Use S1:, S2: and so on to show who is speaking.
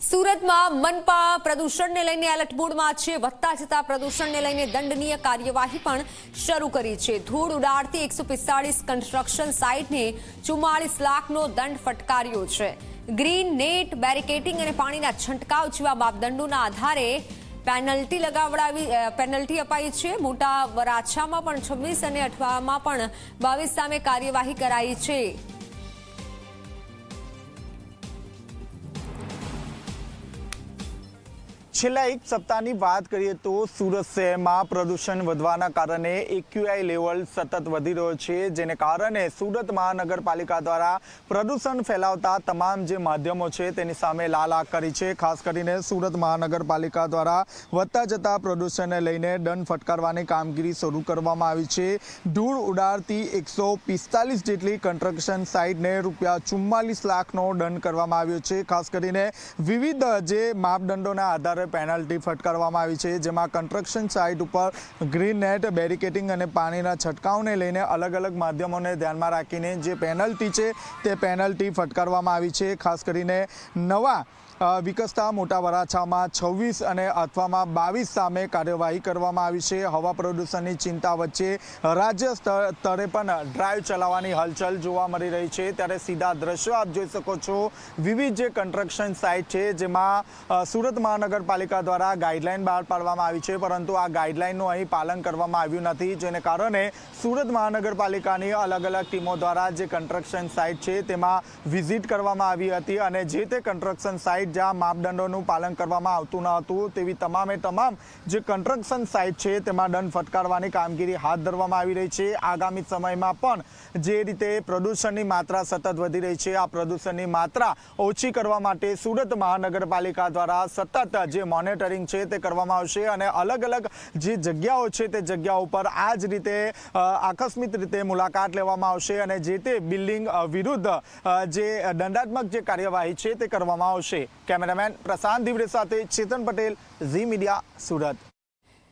S1: સુરતમાં મનપા પ્રદૂષણને લઈને એલર્ટ બોર્ડમાં છે, વધતા જતા પ્રદૂષણને લઈને દંડનીય કાર્યવાહી પણ શરૂ કરી છે. ધૂળ ઉડાડતી એકસો કન્સ્ટ્રક્શન સાઇટને ચુમ્માળીસ લાખનો દંડ ફટકાર્યો છે. ગ્રીન નેટ બેરિકેટિંગ અને પાણીના છંટકાવ જેવા માપદંડોના આધારે પેનલ્ટી લગાવડાવી પેનલ્ટી અપાઈ છે. મોટા વરાછામાં પણ છવ્વીસ અને અઠવામાં પણ બાવીસ સામે કાર્યવાહી કરાઈ છે.
S2: છેલ્લા એક સપ્તાહની વાત કરીએ તો સુરત શહેરમાં પ્રદૂષણ વધવાના કારણે એક્યુઆઈ લેવલ સતત વધી રહ્યો છે, જેને કારણે સુરત મહાનગરપાલિકા દ્વારા પ્રદૂષણ ફેલાવતા તમામ જે માધ્યમો છે તેની સામે લાલ આંખ કરી છે. ખાસ કરીને સુરત મહાનગરપાલિકા દ્વારા વધતા જતા પ્રદૂષણને લઈને દંડ ફટકારવાની કામગીરી શરૂ કરવામાં આવી છે. ધૂળ ઉડાડતી એકસો પિસ્તાલીસ જેટલી કન્સ્ટ્રક્શન સાઇટને રૂપિયા ચુમ્માલીસ લાખનો દંડ કરવામાં આવ્યો છે. ખાસ કરીને વિવિધ જે માપદંડોના આધારે પેનલ્ટી ફટકારવામાં આવી છે, જેમાં કન્સ્ટ્રક્શન સાઇટ ઉપર ગ્રીન નેટ બેરિકેટિંગ અને પાણીના છંટકાવને લઈને અલગ અલગ માધ્યમોને ધ્યાનમાં રાખીને જે પેનલ્ટી છે, તે પેનલ્ટી ફટકારવામાં આવી છે. ખાસ કરીને નવા વિકસતા મોટા વરાછામાં છવ્વીસ અને અથવામાં બાવીસ સામે કાર્યવાહી કરવામાં આવી છે. હવા પ્રદૂષણની ચિંતા વચ્ચે રાજ્ય સ્તર- પણ ડ્રાઈવ ચલાવવાની હલચલ જોવા મળી રહી છે. ત્યારે સીધા દ્રશ્યો આપ જોઈ શકો છો. વિવિધ જે કન્સ્ટ્રક્શન સાઇટ છે, જેમાં સુરત સુરત મહાનગરપાલિકા દ્વારા ગાઈડલાઈન બહાર પાડવામાં આવી છે, પરંતુ આ ગાઈડલાઈનનું અહીં પાલન કરવામાં આવ્યું નથી, જેને કારણે સુરત મહાનગરપાલિકાની અલગ અલગ ટીમો દ્વારા જે કન્સ્ટ્રક્શન સાઇટ છે તેમાં વિઝિટ કરવામાં આવી હતી અને જે તે કન્સ્ટ્રક્શન સાઇટ જ્યાં માપદંડોનું પાલન કરવામાં આવતું ન હતું, તેવી તમામે તમામ જે કન્સ્ટ્રક્શન સાઇટ છે તેમાં દંડ ફટકારવાની કામગીરી હાથ ધરવામાં આવી રહી છે. આગામી સમયમાં પણ જે રીતે પ્રદૂષણની માત્રા સતત વધી રહી છે, આ પ્રદૂષણની માત્રા ઓછી કરવા માટે સુરત મહાનગરપાલિકા દ્વારા સતત જે મોનિટરિંગ છે તે કરવામાં આવશે અને અલગ અલગ જે જગ્યાઓ છે તે જગ્યાઓ ઉપર આ જ રીતે આકસ્મિક રીતે મુલાકાત લેવામાં આવશે અને જે તે બિલ્ડિંગ વિરુદ્ધ જે દંડાત્મક જે કાર્યવાહી છે તે કરવામાં આવશે. કેમેરામેન પ્રશાંત દિવડે સાથે ચેતન પટેલ, ઝી મીડિયા સુરત.